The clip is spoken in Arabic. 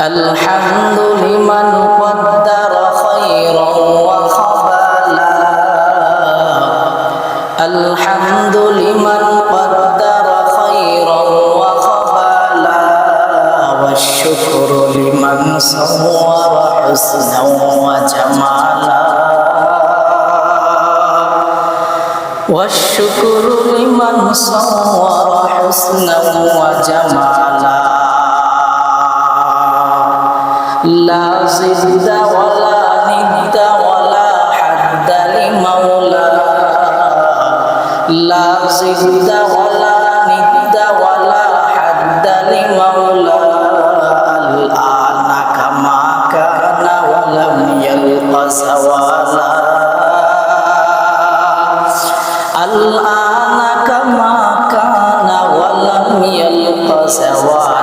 الحمد لمن قدر خيرا وخبلا الحمد لمن قدر خيرا وخبلا والشكر لمن صور حسنا وجمالا. والشكر لمن صور حسنا وجمالا. لا زد ولا ند ولا حد لمولى لا زد ولا ند ولا حد لمولى الآن كما كان ولم يلق زوالا الآن كما كان ولم يلق زوالا